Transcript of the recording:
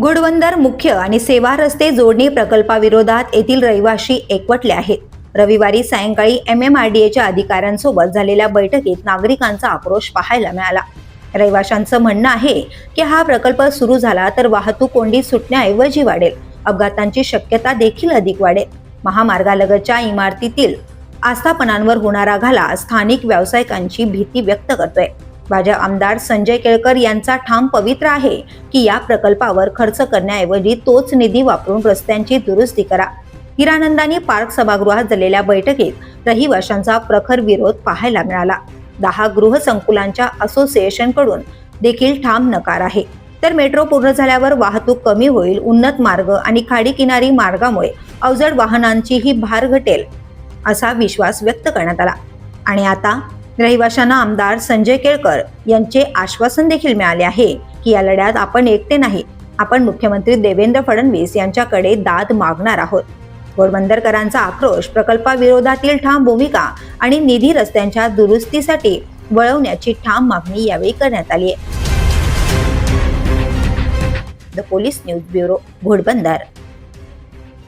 गुडवंदर मुख्य आणि सेवा रस्ते जोडणी प्रकल्पाविरोधात येथील रहिवाशी एकवटले आहेत. रविवारी सायंकाळी एम एम आर डी एच्या अधिकाऱ्यांसोबत झालेल्या बैठकीत नागरिकांचा आक्रोश पाहायला मिळाला. रहिवाशांचं म्हणणं आहे की हा प्रकल्प सुरू झाला तर वाहतूक कोंडी सुटण्याऐवजी वाढेल. अपघातांची शक्यता देखील अधिक वाढेल. महामार्गालगतच्या इमारतीतील आस्थापनांवर होणारा घाला स्थानिक व्यावसायिकांची भीती व्यक्त करतोय. भाजप आमदार संजय केळकर यांचा ठाम पवित्र आहे की या प्रकल्पावर खर्च करण्याऐवजी तोच निधी वापरून रस्त्यांची दुरुस्ती करा. हिरानंदानी पार्क सभागृहात झालेल्या बैठकीत रहिवाशांचा प्रखर विरोध पाहायला मिळाला. दहा गृहसंकुलांच्या असोसिएशनकडून देखील ठाम नकार आहे. तर मेट्रो पूर्ण झाल्यावर वाहतूक कमी होईल उन्नत मार्ग आणि खाडी किनारी मार्गामुळे अवजड वाहनांचीही भार घटेल असा विश्वास व्यक्त करण्यात आला. आणि आता रहिवाशांना आमदार संजय केळकर यांचे आश्वासन देखील मिळाले आहे की या लढ्यात आपण एकटे नाही. आपण मुख्यमंत्री देवेंद्र फडणवीस यांच्याकडे दाद मागणार आहोत. घोडबंदरकरांचा आक्रोश प्रकल्पाविरोधातील ठाम भूमिका आणि निधी रस्त्यांच्या दुरुस्तीसाठी वळवण्याची ठाम मागणी यावेळी करण्यात आली आहे. The police news bureau Ghodbunder.